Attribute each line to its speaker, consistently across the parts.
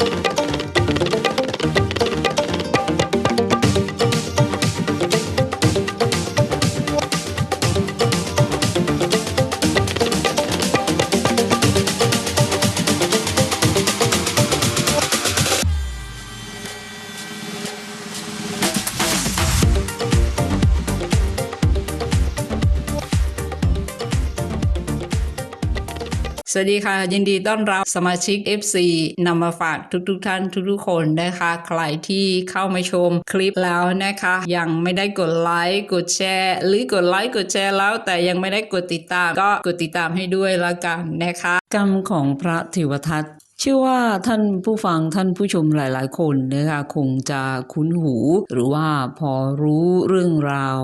Speaker 1: ส วัสดีค่ะ ยินดีต้อนรับสมาชิก FC นำมาฝากทุกๆทท่านทุกๆคนนะคะ ใครที่เข้ามาชมคลิปแล้วนะคะ ยังไม่ได้กดไลค์กดแชร์ หรือกดไลค์กดแชร์แล้ว แต่ยังไม่ได้กดติดตาม ก็กดติดตามให้ด้วยละกันนะคะ กรรมของพระเทวทัตเชื่อว่าท่านผู้ฟังท่านผู้ชมหลาย ๆ คนนะคะคงจะคุ้นหู หรือว่าพอรู้เรื่องราว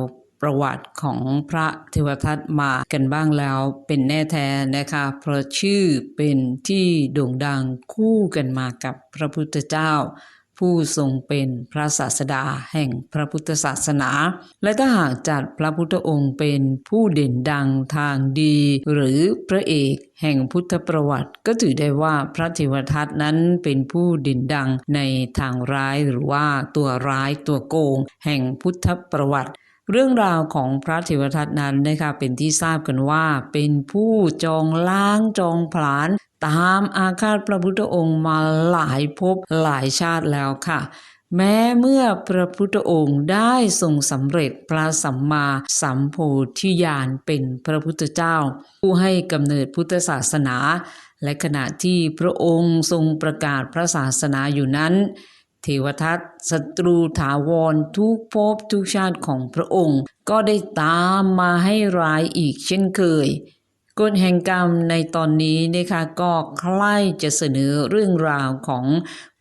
Speaker 1: ประวัติของพระเทวทัตมากันบ้างแล้วเป็นแน่แท้นะคะ เพราะชื่อเป็นที่โด่งดังคู่กันมากับพระพุทธเจ้า ผู้ทรงเป็นพระศาสดาแห่งพระพุทธศาสนา และถ้าหากจัดพระพุทธองค์เป็นผู้เด่นดังทางดี หรือพระเอกแห่งพุทธประวัติก็ถือได้ว่าพระเทวทัตนั้นเป็นผู้เด่นดังในทางร้ายหรือว่าตัวร้ายตัวโกง แห่งพุทธประวัติ เรื่องราวของพระเทวทัตนั้นนะคะเป็นที่ทราบกันว่า เป็นผู้จองล้างจองผลาญตามอาฆาตพระพุทธองค์มาหลายภพหลายชาติแล้วค่ะ แม้เมื่อพระพุทธองค์ได้ทรงสำเร็จพระสัมมาสัมโพธิญาณเป็นพระพุทธเจ้า ผู้ให้กำเนิดพุทธศาสนา และขณะที่พระองค์ทรงประกาศพระศาสนาอยู่นั้น เทวทัตศัตรูถาวรทุกภพทุกชาติของพระองค์ ก็ได้ตามมาให้ร้ายอีกเช่นเคยกฎแห่งกรรมในตอนนี้นะคะก็ใคล้จะเสนอเรื่องราวของ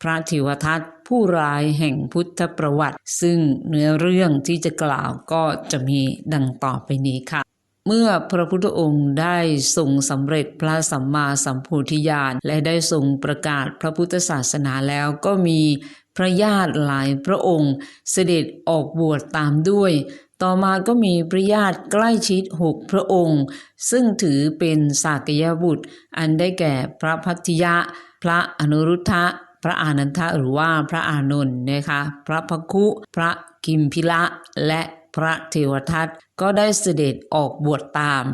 Speaker 1: พระเทวทัตผู้ร้ายแห่งพุทธประวัติ ซึ่งเนื้อเรื่องที่จะกล่าวก็จะมีดังต่อไปนี้ค่ะ เมื่อพระพุทธองค์ได้ทรงสำเร็จพระสัมมาสัมโพธิญาณ และได้ทรงประกาศพระพุทธศาสนาแล้วก็มี พระญาติหลายพระองค์ เสด็จออกบวชตามด้วย ต่อมาก็มีพระญาติใกล้ชิดหกพระองค์ ซึ่งถือเป็นสากยบุตร อันได้แก่พระพัทยะ พระอนุรุทธะ พระอานันทะหรือว่าพระอานนท์นะคะพระพคุ พระกิมพิละและพระเทวทัตก็ได้เสด็จออกบวชตาม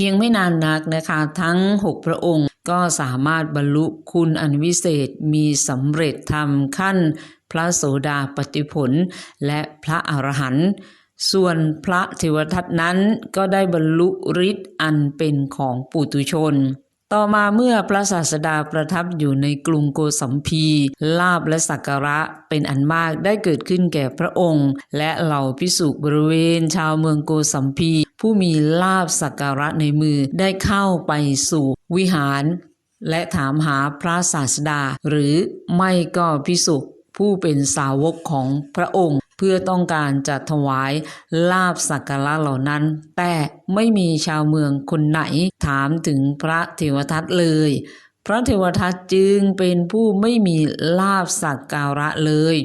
Speaker 1: พียงไม่นานนักนะคะทั้งหกพระองค์ก็สามารถบรรลุคุณอันวิเศษมีสำเร็จทำขั้น พระโสดาปฏิผล และพระอรหันต์ส่วนพระเทวทัตนั้นก็ได้บรรลุฤทธิ์อันเป็นของปุตุชน ต่อมาเมื่อพระศาสดาประทับอยู่ในกรุงโกสัมพีลาบและสักการะเป็นอันมากได้เกิดขึ้นแก่พระองค์ และเหล่าพิสุบริเวณชาวเมืองโกสัมพีผู้มีลาบสักการะในมือได้เข้าไปสู่วิหาร และถามหาพระศาสดา หรือไม่ก็พิสุผู้เป็นสาวกของพระองค์ เพื่อต้องการจะถวายลาบสักการะเหล่านั้น แต่ไม่มีชาวเมืองคนไหนถามถึงพระเทวทัตเลย พระเทวทัตจึงเป็นผู้ไม่มีลาบสักการะเลย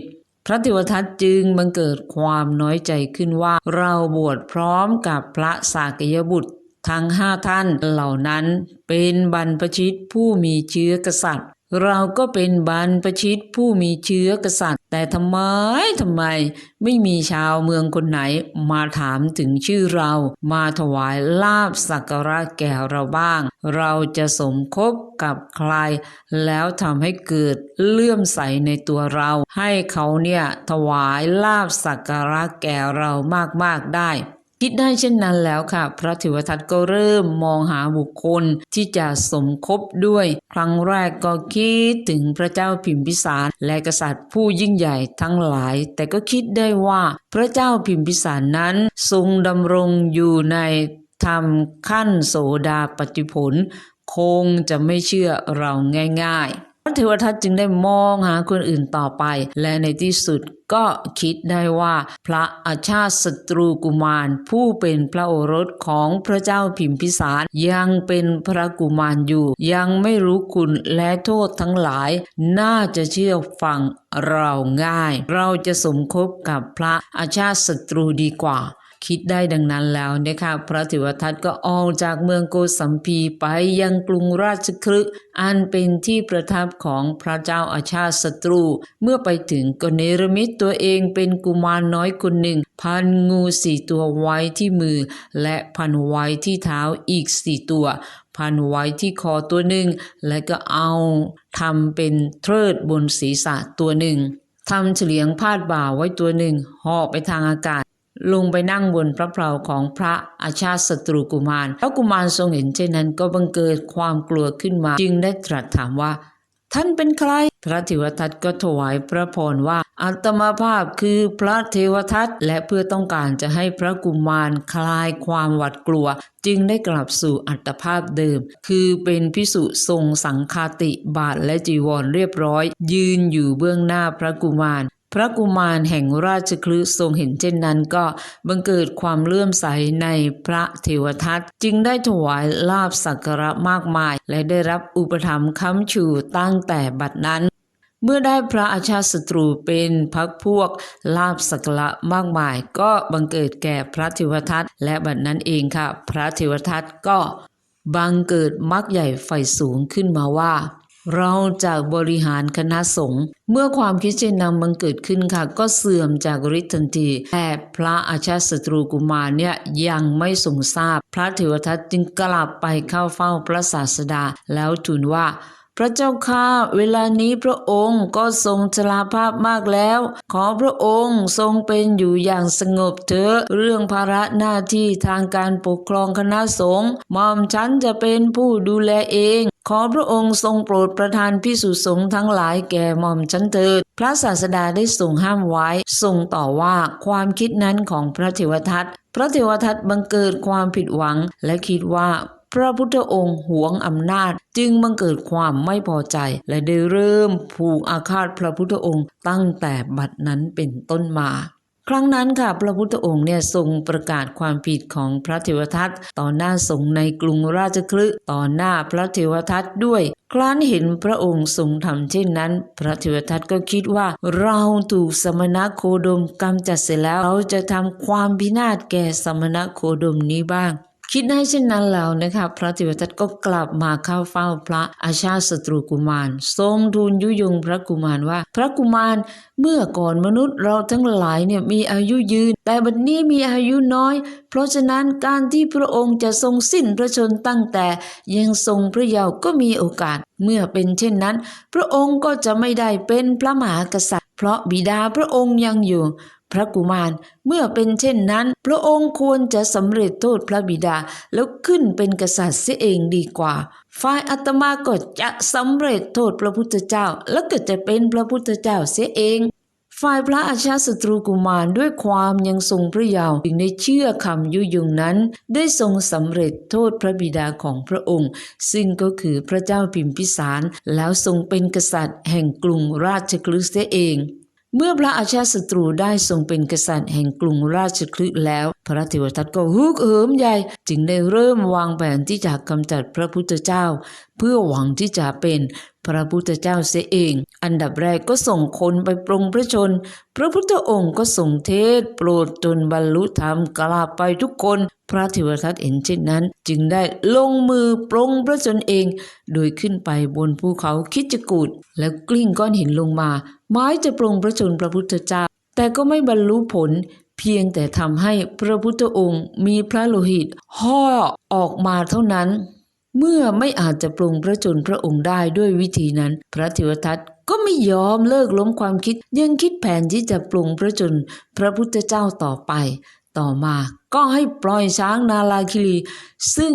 Speaker 1: พระเทวทัตจึงบังเกิดความน้อยใจขึ้นว่าเราบวชพร้อมกับพระสากยบุตรทั้งห้าท่านเหล่านั้นเป็นบรรพชิตผู้มีเชื้อกษัตริย์ เราก็เป็นบรรพชิตผู้มีเชื้อกษัตริย์ แต่ทำไมทำไม ไม่มีชาวเมืองคนไหน มาถามถึงชื่อเรา มาถวายลาบสักการะแก่เราบ้าง เราจะสมคบกับใคร แล้วทำให้เกิดเลื่อมใสในตัวเรา ให้เขาเนี่ยถวายลาบสักการะแก่เรามากๆได้ คิดได้เช่นนั้นแล้วค่ะ พระเทวทัตก็เริ่มมองหาบุคคลที่จะสมคบด้วย ครั้งแรกก็คิดถึงพระเจ้าพิมพิสารและกษัตริย์ผู้ยิ่งใหญ่ทั้งหลาย แต่ก็คิดได้ว่าพระเจ้าพิมพิสารนั้นทรงดำรงอยู่ในธรรมขั้นโสดาปฏิผล คงจะไม่เชื่อเราง่าย ๆ เทวทัตจึงได้มองหาคนอื่นต่อไป และในที่สุดก็คิดได้ว่าพระอาชาติศัตรูกุมาร ผู้เป็นพระโอรสของพระเจ้าพิมพิสารยังเป็นพระกุมารอยู่ ยังไม่รู้คุณและโทษทั้งหลาย น่าจะเชื่อฟังเราง่าย เราจะสมคบกับพระอาชาติศัตรูดีกว่า คิดได้ดังนั้นแล้วนะคะพระเทวทัตก็ออกจากเมืองโกสัมพีไปยังกรุงราชคฤห์อันเป็นที่ประทับของพระเจ้าอาชาติศัตรู เมื่อไปถึงก็เนรมิตตัวเองเป็นกุมารน้อยคนหนึ่ง พันงูสี่ตัวไว้ที่มือ และพันไว้ที่เท้าอีกสี่ตัว พันไว้ที่คอตัวหนึ่ง และก็เอาทำเป็นเทิดบนศีรษะตัวหนึ่งทำเฉลียงพาดบ่าไว้ตัวหนึ่งหาะไปทางอากาศ ลงไปนั่งบนพระเพลาของพระอาชาติศัตรูกุมารพระกุมารทรงเห็นเช่นนั้นก็บังเกิดความกลัวขึ้นมา จึงได้ตรัสถามว่า ท่านเป็นใคร พระเทวทัตก็ถวายพระพรว่าอัตมาภาพคือพระเทวทัตและเพื่อต้องการจะให้พระกุมารคลายความหวาดกลัว จึงได้กลับสู่อัตภาพเดิม คือเป็นพิสุทรงสังคาติบาทและจีวรเรียบร้อย ยืนอยู่เบื้องหน้าพระกุมาร พระกุมารแห่งราชคลึทรงเห็นเช่นนั้นก็บังเกิดความเลื่อมใสในพระเทวทัตจึงได้ถวายลาบสักการะมากมาย และได้รับอุปถัมภ์ค้ำชูตั้งแต่บัดนั้นเมื่อได้พระอาชาศัตรูเป็นพักพวกลาบสักระมากมาย ก็บังเกิดแก่พระเทวทัตและบัดนั้นเองค่ะ พระเทวทัตก็บังเกิดมักใหญ่ไฟสูงขึ้นมาว่า เราจากบริหารคณะสงฆ์เมื่อความคิดเช่นนั้นบังเกิดขึ้นค่ะ ก็เสื่อมจากฤทธิ์ทันที แต่พระอาชาติศัตรูกุมารเนี่ยยังไม่ทรงทราบ พระเทวทัตจึงกลับไปเข้าเฝ้าพระศาสดา แล้วทูลว่า พระเจ้าข้าเวลานี้พระองค์ก็ทรงชราภาพมากแล้ว ขอพระองค์ทรงเป็นอยู่อย่างสงบเถอะเรื่องภาระหน้าที่ทางการปกครองคณะสงฆ์มอมฉันจะเป็นผู้ดูแลเอง ขอพระองค์ทรงโปรดประทานพิสุสงฆ์ทั้งหลายแก่หม่อมฉันเถิดพระศาสดาได้ทรงห้ามไว้ทรงต่อว่าความคิดนั้นของพระเทวทัตพระเทวทัตบังเกิดความผิดหวังและคิดว่า พระพุทธองค์หวงอำนาจ จึงบังเกิดความไม่พอใจ และได้เริ่มผูกอาฆาตพระพุทธองค์ตั้งแต่บัดนั้นเป็นต้นมาครั้งนั้นค่ะพระพุทธองค์เนี่ยทรงประกาศความผิดของพระเทวทัตต่อหน้าสงฆ์ในกรุงราชคลึต่อหน้าพระเทวทัตด้วย ครั้นเห็นพระองค์ทรงทำเช่นนั้น พระเทวทัตก็คิดว่า เราถูกสมณโคดมกำจัดเสร็จแล้วเราจะทำความพินาศแก่สมณโคดมนี้บ้าง คิดได้เช่นนั้นแล้วนะคะพระเทวทัตก็กลับมาเข้าเฝ้าพระอาชาติศัตรูกุมาร ทรงทูลยุยงพระกุมารว่า พระกุมารเมื่อก่อนมนุษย์เราทั้งหลายเนี่ยมีอายุยืน แต่บัดนนี้มีอายุน้อย เพราะฉะนั้นการที่พระองค์จะทรงสิ้นพระชนตั้งแต่ยังทรงพระเยาว์ก็มีโอกาส เมื่อเป็นเช่นนั้น พระองค์ก็จะไม่ได้เป็นพระมหากษัตริย์ เพราะบิดาพระองค์ยังอยู่ พระกุมารเมื่อเป็นเช่นนั้น พระองค์ควรจะสำเร็จโทษพระบิดาแล้วขึ้นเป็นกษัตริย์เสียเองดีกว่า ฝ่ายอาตมาก็จะสำเร็จโทษพระพุทธเจ้า แล้วก็จะเป็นพระพุทธเจ้าเสียเอง ฝ่ายพระอาชาศัตรูกุมารด้วยความยังทรงพระเยาว์จึงได้เชื่อคำยุยงนั้น ได้ทรงสำเร็จโทษพระบิดาของพระองค์ ซึ่งก็คือพระเจ้าพิมพิสารแล้วทรงเป็นกษัตริย์แห่งกรุงราชคลึเสียเอง เมื่อพระอาชาศัตรูได้ทรงเป็นกษัตริย์แห่งกรุงราชคลึแล้ว พระเทวทัตก็ฮึกเหิมใหญ่จึงได้เริ่มวางแผนที่จะกำจัดพระพุทธเจ้า เพื่อหวังที่จะเป็นพระพุทธเจ้าเสียเอง อันดับแรกก็ส่งคนไปปรงพระชน พระพุทธองค์ก็ส่งเทศโปรดจนบรรลุธรรมกลาไปทุกคน พระเทวทัตเห็นเช่นนั้น จึงได้ลงมือปรงพระชนเอง โดยขึ้นไปบนภูเขาคิดจกูดแล้วกลิ้งก้อนหินลงมา ไม้จะปรงพระชนพระพุทธเจ้า แต่ก็ไม่บรรลุผล เพียงแต่ทำให้พระพุทธองค์มีพระโลหิตห่อออกมาเท่านั้น เมื่อไม่อาจจะปรงพระชนพระองค์ได้ด้วยวิธีนั้น พระเทวทัตก็ไม่ยอมเลิกล้มความคิดยังคิดแผนที่จะปรงพระชนพระพุทธเจ้าต่อไป ต่อมา ก็ให้ปล่อยช้างนาลาคิรีซึ่ง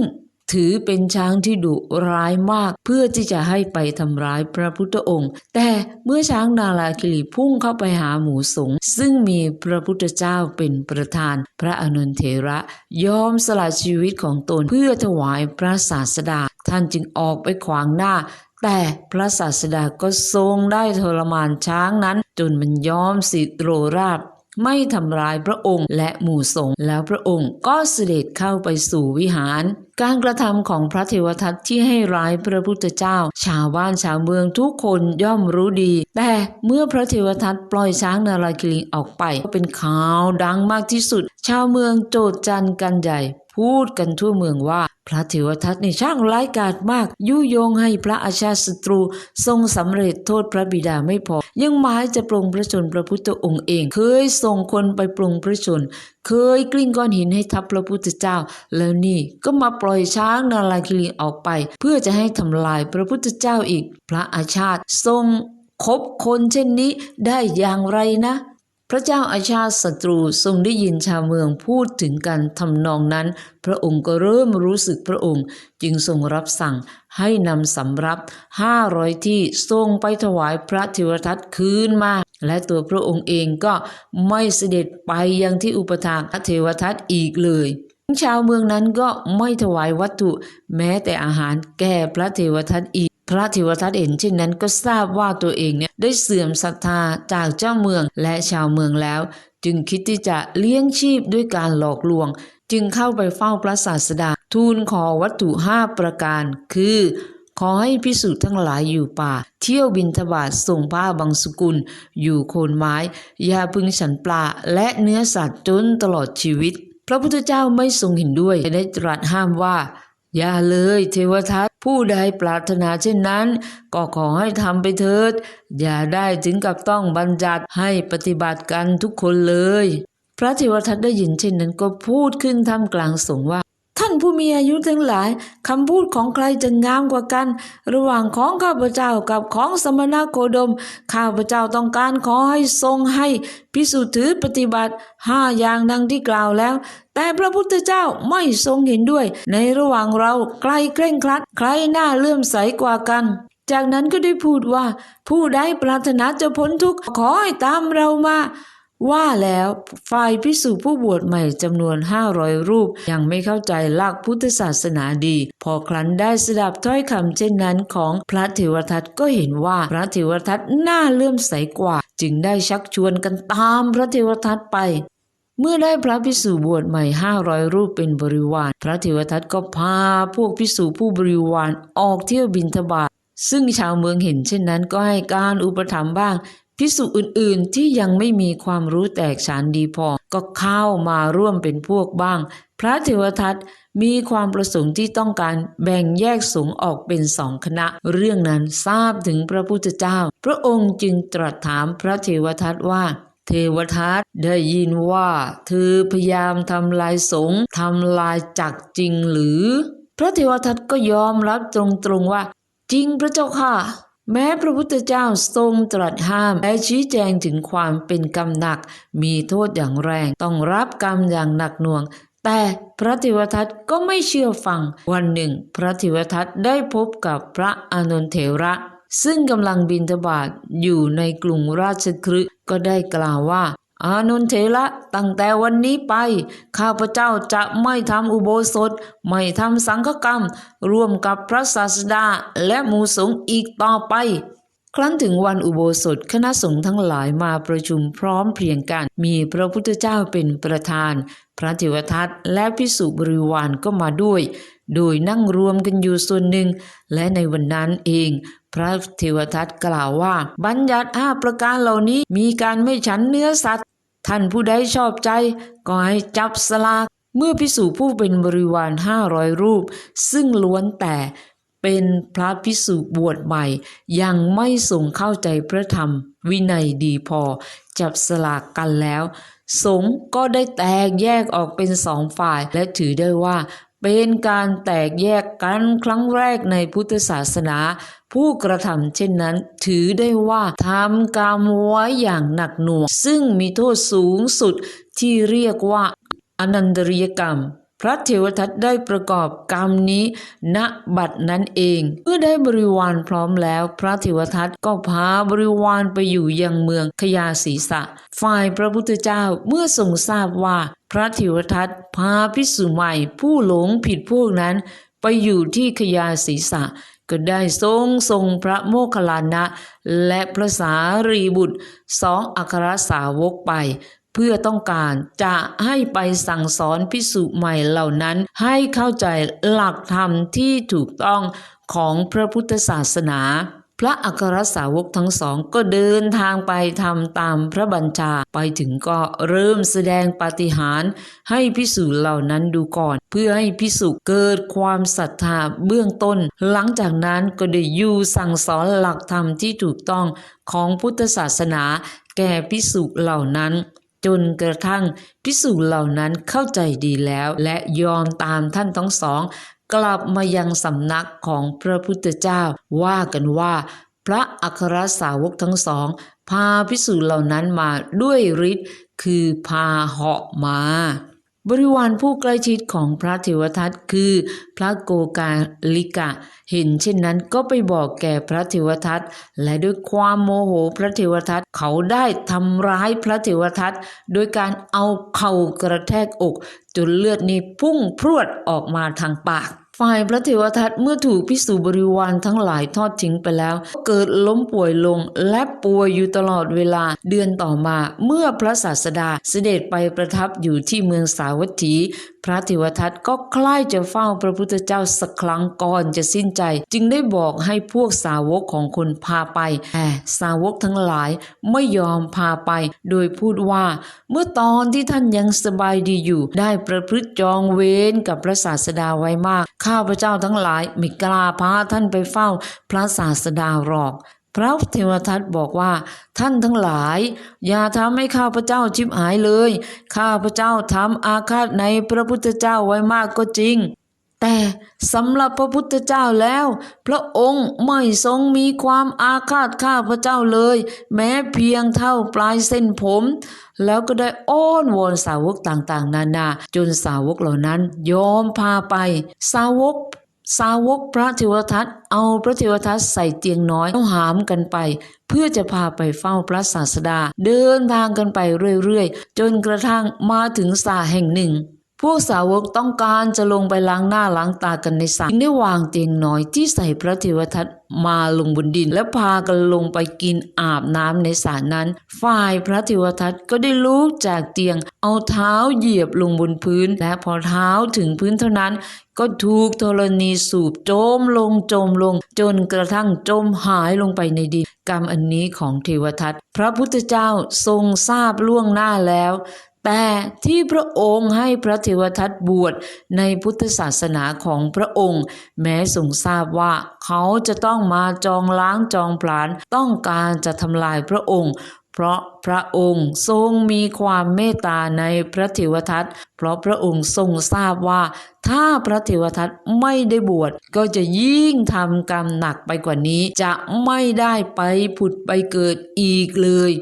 Speaker 1: ถือเป็นช้างที่ดุร้ายมากเพื่อที่จะให้ไปทำร้ายพระพุทธองค์ แต่เมื่อช้างนาลาคิรีพุ่งเข้าไปหาหมูสงซึ่งมีพระพุทธเจ้าเป็นประธาน พระอนุนเถระยอมสละชีวิตของตนเพื่อถวายพระศาสดา ท่านจึงออกไปขวางหน้า แต่พระศาสดาก็ทรงได้ทรมานช้างนั้น จนมันยอมสิโรราบ ไม่ทำร้ายพระองค์และหมู่สงฆ์แล้วพระองค์ก็เสด็จเข้าไปสู่วิหาร
Speaker 2: การกระทำของพระเทวทัตที่ให้ร้ายพระพุทธเจ้า ชาวบ้านชาวเมืองทุกคนย่อมรู้ดี แต่เมื่อพระเทวทัตปล่อยช้างนาราคิลิงออกไปก็เป็นข่าวดังมากที่สุด ชาวเมืองโจดจันกันใหญ่พูดกันทั่วเมืองว่าพระเทวทัตในช่างร้ายกาจมาก ยุยงให้พระอาชาติศัตรูทรงสำเร็จโทษพระบิดาไม่พอ ยังหมายจะปรงพระชนพระพุทธองค์เอง เคยส่งคนไปปรงพระชน เคยกลิ้งก้อนหินให้ทับพระพุทธเจ้า แล้วนี่ก็มาปล่อยช้างนาลาคิรีออกไป เพื่อจะให้ทำลายพระพุทธเจ้าอีก พระอาชาติทรงคบคนเช่นนี้ได้อย่างไรนะ พระเจ้าอาชาติศัตรูทรงได้ยินชาวเมืองพูดถึงกันทำนองนั้น พระองค์ก็เริ่มรู้สึกพระองค์ จึงทรงรับสั่งให้นำสำรับห้าร้อยที่ทรงไปถวายพระเทวทัตคืนมา และตัวพระองค์เองก็ไม่เสด็จไปยังที่อุปถากพระเทวทัตอีกเลยชาวเมืองนั้นก็ไม่ถวายวัตถุแม้แต่อาหารแก่พระเทวทัตอีก พระเทวทัตเห็นเช่นนั้นก็ทราบว่าตัวเองเนี่ยได้เสื่อมศรัทธาจากเจ้าเมืองและชาวเมืองแล้ว จึงคิดที่จะเลี้ยงชีพด้วยการหลอกลวง จึงเข้าไปเฝ้าพระศาสดาทูลขอวัตถุห้าประการ คือ ขอให้พิสูจน์ทั้งหลายอยู่ป่า เที่ยวบินทบาทส่งผ้าบางสกุล อยู่โคนไม้ อย่าพึงฉันปลา และเนื้อสัตว์จนตลอดชีวิต พระพุทธเจ้าไม่ทรงเห็นด้วยแต่ได้ตรัสห้ามว่า อย่าเลยเทวทัตผู้ใดปรารถนาเช่นนั้น ก็ขอให้ทำไปเถิด อย่าได้ถึงกับต้องบัญญัติให้ปฏิบัติกันทุกคนเลยพระเทวทัตได้ยินเช่นนั้นก็พูดขึ้นท่ามกลางสงว่า ท่านผู้มีอายุทั้งหลายคำพูดของใครจะงามกว่ากัน ระหว่างของข้าพเจ้ากับของสมณโคดม ข้าพเจ้าต้องการขอให้ทรงให้พิสูจน์ถือปฏิบัติห้าอย่างดังที่กล่าวแล้ว แต่พระพุทธเจ้าไม่ทรงเห็นด้วย ในระหว่างเราใครเคร่งครัด ใครน่าเลื่อมใสกว่ากันจากนั้นก็ได้พูดว่า ผู้ใดปรารถนาจะพ้นทุกข์ขอให้ตามเรามา ว่าแล้วฝ่ายพิสุผู้บวชใหม่จำนวนห้าร้อยรูป ยังไม่เข้าใจหลักพุทธศาสนาดี พอครั้นได้สดับถ้อยคำเช่นนั้นของพระเทวทัตก็เห็นว่าพระเทวทัตน่าเลื่อมใสกว่า จึงได้ชักชวนกันตามพระเทวทัตไปเมื่อได้พระพิสุบวชใหม่ห้าร้อยรูปเป็นบริวาร พระเทวทัตก็พาพวกพิสุผู้บริวารออกเที่ยวบินทบาทซึ่งชาวเมืองเห็นเช่นนั้นก็ให้การอุปถัมภ์บ้าง พิสุอื่นๆที่ยังไม่มีความรู้แตกฉานดีพอ ก็เข้ามาร่วมเป็นพวกบ้าง พระเทวทัตมีความประสงค์ที่ต้องการแบ่งแยกสงฆ์ออกเป็นสองคณะ เรื่องนั้นทราบถึงพระพุทธเจ้า พระองค์จึงตรัสถามพระเทวทัตว่าเทวทัตได้ยินว่าเธอพยายามทำลายสงฆ์ทำลายจักจริงหรือ พระเทวทัตก็ยอมรับตรงๆว่า จริงพระเจ้าค่ะ แม้พระพุทธเจ้าทรงตรัสห้ามและชี้แจงถึงความเป็นกรรมหนัก มีโทษอย่างแรง ต้องรับกรรมอย่างหนักหน่วง แต่พระธิวทัตก็ไม่เชื่อฟัง วันหนึ่ง พระธิวทัตได้พบกับพระอานนทเถระซึ่งกำลังบินทบาทอยู่ในกรุงราชคฤห์ก็ได้กล่าวว่า อานนทเถระตั้งแต่วันนี้ไป ข้าพเจ้าจะไม่ทำอุโบสถ ไม่ทำสังฆกรรม ร่วมกับพระศาสดาและหมู่สงฆ์อีกต่อไป ครั้นถึงวันอุโบสถคณะสงฆ์ทั้งหลายมาประชุมพร้อมเพรียงกัน มีพระพุทธเจ้าเป็นประธาน พระเทวทัตและพิสุบริวารก็มาด้วย โดยนั่งรวมกันอยู่ส่วนหนึ่ง และในวันนั้นเอง พระเทวทัตกล่าวว่า บัญญัติห้าประการเหล่านี้มีการไม่ฉันเนื้อสัตว์ ท่านผู้ใดชอบใจ ก็ให้จับสลาก เมื่อพิสูจผู้เป็นบริวารห้าร้อยรูป ซึ่งล้วนแต่เป็นพระพิสุบวชใหม่ ยังไม่ส่งเข้าใจพระธรรม วินัยดีพอ จับสลากกันแล้ว สงก็ได้แตกแยกออกเป็นสองฝ่ายและถือได้ว่า เป็นการแตกแยกกันครั้งแรกในพุทธศาสนา ผู้กระทำเช่นนั้น ถือได้ว่าทำกรรมไว้อย่างหนักหน่วง ซึ่งมีโทษสูงสุดที่เรียกว่าอนันตริยกรรม พระเทวทัตได้ประกอบกรรมนี้ ณบัดนั้นเองเมื่อได้บริวารพร้อมแล้ว พระเทวทัตก็พาบริวารไปอยู่ยังเมืองขยาศีสะ ฝ่ายพระพุทธเจ้าเมื่อทรงทราบว่า พระเทวทัตพาพิสุใหม่ผู้หลงผิดพวกนั้น ไปอยู่ที่ขยาศีสะก็ได้ทรงทรงพระโมคคัลลานะ และพระสารีบุตรสองอัครสาวกไป พพื่อต้องการจะให้ไปสั่งสอนพิสุใหม่เหล่านั้น ให้เข้าใจหลักธรรมที่ถูกต้องของพระพุทธศาสนา พระอัครสาวกทั้งสองก็เดินทางไปทำตามพระบัญชาไปถึงก็เริ่มแสดงปาฏิหาริย์ให้พิสูจน์เหล่านั้นดูก่อน เพื่อให้พิสุเกิดความศรัทธาเบื้องต้น หลังจากนั้นก็ได้อยู่สั่งสอนหลักธรรมที่ถูกต้องของพุทธศาสนาแก่พิสุเหล่านั้น จนกระทั่งพิสูจน์เหล่านั้นเข้าใจดีแล้วและยอมตามท่านทั้งสอง กลับมายังสำนักของพระพุทธเจ้า ว่ากันว่า พระอัครสาวกทั้งสอง พาพิสูจน์เหล่านั้นมาด้วยฤทธิ์คือพาเหาะมา บริวารผู้ใกล้ชิดของพระเทวทัตคือ พระโกกาลิกะ เห็นเช่นนั้นก็ไปบอกแก่พระเทวทัตและด้วยความโมโหพระเทวทัตเขาได้ทำร้ายพระเทวทัตโดยการเอาเข่ากระแทกอก จนเลือดนี่พุ่งพรวดออกมาทางปาก ฝ่ายพระเทวทัตเมื่อถูกพิสูบริวารทั้งหลายทอดทิ้งไปแล้ว เกิดล้มป่วยลงและป่วยอยู่ตลอดเวลาเดือนต่อมาเมื่อพระศาสดาเสด็จไปประทับอยู่ที่เมืองสาวัตถี พระเทวทัตก็ใคล้ายจะเฝ้าพระพุทธเจ้าสักครั้งก่อนจะสิ้นใจ จึงได้บอกให้พวกสาวกของคนพาไปแต่สาวกทั้งหลายไม่ยอมพาไป โดยพูดว่า เมื่อตอนที่ท่านยังสบายดีอยู่ ได้ประพฤติจองเวรกับพระศาสดาไว้มากข้าพเจ้าทั้งหลายไม่กล้าพาท่านไปเฝ้าพระศาสดาหรอก พระเทวทัตบอกว่า ท่านทั้งหลาย อย่าทำให้ข้าพเจ้าชิบหายเลย ข้าพเจ้าทำอาฆาตในพระพุทธเจ้าไว้มากก็จริง แต่สำหรับพระพุทธเจ้าแล้ว พระองค์ไม่ทรงมีความอาฆาตข้าพระเจ้าเลย แม้เพียงเท่าปลายเส้นผม แล้วก็ได้อ้อนวอนสาวกต่างๆ นานา จนสาวกเหล่านั้นยอมพาไป สาวก สาวกพระเทวทัตเอาพระเทวทัตใส่เตียงน้อยเอาหามกันไป เพื่อจะพาไปเฝ้าพระศาสดา เดินทางกันไปเรื่อยๆ จนกระทั่งมาถึงสาแห่งหนึ่ง พวกสาวกต้องการจะลงไปล้างหน้าล้างตากันในสระจึงได้วางเตียงน้อยที่ใส่พระเทวทัตมาลงบนดิน และพากันลงไปกินอาบน้ำในสระนั้น ฝ่ายพระเทวทัตก็ได้ลุกจากเตียง เอาเท้าเหยียบลงบนพื้น และพอเท้าถึงพื้นเท่านั้น ก็ถูกธรณีสูบโจมลงจมลง จนกระทั่งจมหายลงไปในดินกรรมอันนี้ของเทวทัตพระพุทธเจ้าทรงทราบล่วงหน้าแล้ว แต่ที่พระองค์ให้พระเทวทัตบวชในพุทธศาสนาของพระองค์ แม้ทรงทราบว่าเขาจะต้องมาจองล้างจองผลาญต้องการจะทำลายพระองค์ เพราะพระองค์ทรงมีความเมตตาในพระเทวทัตเพราะพระองค์ทรงทราบว่า ถ้าพระเทวทัตไม่ได้บวชก็จะยิ่งทำกรรมหนักไปกว่านี้ จะไม่ได้ไปผุดไปเกิดอีกเลย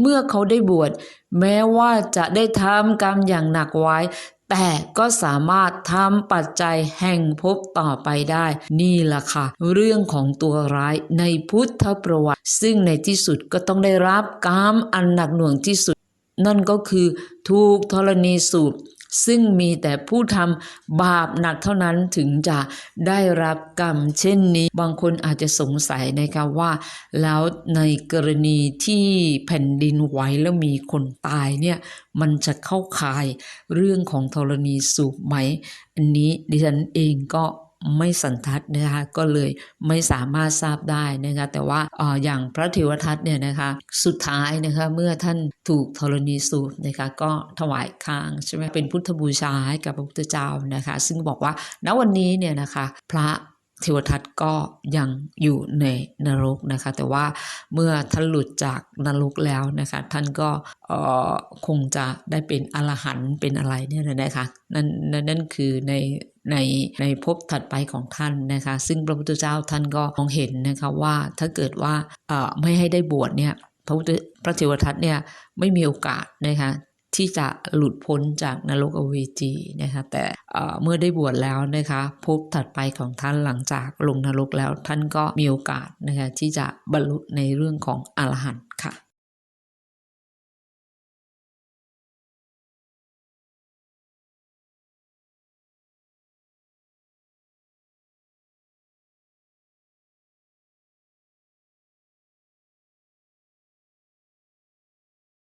Speaker 2: เมื่อเขาได้บวชแม้ว่าจะได้ทำกรรมอย่างหนักไว้ แต่ก็สามารถทำปัจจัยแห่งภพต่อไปได้ นี่ล่ะค่ะ เรื่องของตัวร้ายในพุทธประวัติ ซึ่งในที่สุดก็ต้องได้รับกรรมอันหนักหน่วงที่สุด นั่นก็คือถูกธรณีสูบ ซึ่งมีแต่ผู้ทำบาปหนักเท่านั้นถึงจะได้รับกรรมเช่นนี้ บางคนอาจจะสงสัยนะคะว่า แล้วในกรณีที่แผ่นดินไหวแล้วมีคนตายเนี่ยมันจะเข้าข่ายเรื่องของธรณีสูบไหม อันนี้ดิฉันเองก็ ไม่สันทัดนะคะก็เลยไม่สามารถทราบได้นะคะแต่ว่าออย่างพระเทวทัตเนี่ยนะคะสุดท้ายนะคะเมื่อท่านถูกธรณีสูบนะคะก็ถวายค้างใช่ไหมเป็นพุทธบูชาให้กับพระพุทธเจ้านะคะซึ่งบอกว่าณวันนี้เนี่ยนะคะพระเทวทัตก็ยังอยู่ในนรกนะคะ แต่ว่าเมื่อท่านหลุดจากนรกแล้วนะคะ ท่านก็คงจะได้เป็นอรหันต์เป็นอะไรเนี่ยนะคะนั่นนั่นคือใน ในในภพถัดไปของท่านนะคะ ซึ่งพระพุทธเจ้าท่านก็มองเห็นนะคะว่าถ้าเกิดว่าเอ่อไม่ให้ได้บวชเนี่ยพระพุทธพระเทวทัตเนี่ยไม่มีโอกาสนะคะที่จะหลุดพ้นจากนรกอเวจีนะคะแต่เอ่อเมื่อได้บวชแล้วนะคะภพถัดไปของท่านหลังจากลงนรกแล้วท่านก็มีโอกาสนะคะที่จะบรรลุในเรื่องของอรหันต์ค่ะ